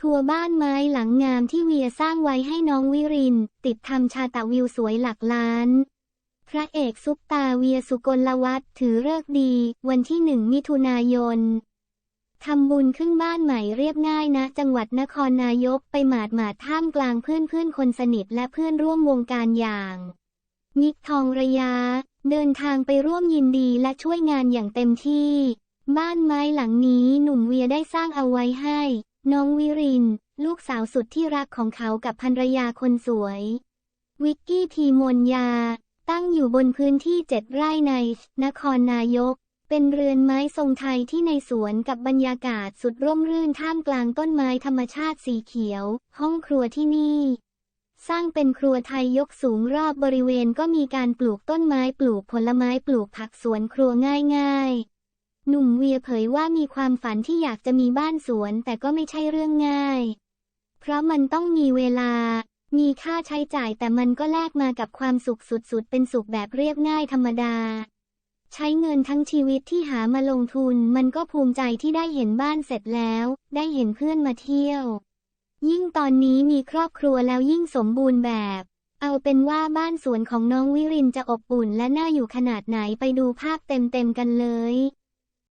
ทัวร์บ้านไม้หลังงามที่เวียสร้างไว้ให้น้องวิริน ติดทำชาตะวิวสวยหลักล้าน พระเอกซุปตาเวียสุกลวัฒน์ถือเลิกษ์ดี วันที่หนึ่งมิถุนายนทำบุญขึ้นบ้านใหม่เรียบง่ายนะ จังหวัดนครนายกไปหมาดหมาดท่ามกลางเพื่อนเพื่อนๆคนสนิทและเพื่อนร่วมวงการอย่างมิกทองระยะ เดินทางไปร่วมยินดีและช่วยงานอย่างเต็มที่ บ้านไม้หลังนี้หนุ่มเวียได้สร้างเอาไว้ให้ น้องวิริน ลูกสาวสุดที่รักของเขากับภรรยาคนสวย วิกกี้พีมนยา ตั้งอยู่บนพื้นที่เจ็ดไร่ใน นครนายก เป็นเรือนไม้ทรงไทยที่ในสวนกับบรรยากาศสุดร่มรื่นท่ามกลางต้นไม้ธรรมชาติสีเขียว ห้องครัวที่นี่ สร้างเป็นครัวไทยยกสูงรอบบริเวณก็มีการปลูกต้นไม้ปลูกผลไม้ปลูกผักสวนครัวง่ายๆ หนุ่มเวียเผยว่ามีความฝันที่อยากจะมีบ้านสวน แต่ก็ไม่ใช่เรื่องง่าย เพราะมันต้องมีเวลา มีค่าใช้จ่ายแต่มันก็แลกมากับความสุขสุดๆ เป็นสุขแบบเรียบง่ายธรรมดา ใช้เงินทั้งชีวิตที่หามาลงทุน มันก็ภูมิใจที่ได้เห็นบ้านเสร็จแล้ว ได้เห็นเพื่อนมาเที่ยว ยิ่งตอนนี้มีครอบครัวแล้วยิ่งสมบูรณ์แบบ เอาเป็นว่าบ้านสวนของน้องวิรินจะอบอุ่นและน่าอยู่ขนาดไหนไปดูภาพเต็มๆกันเลย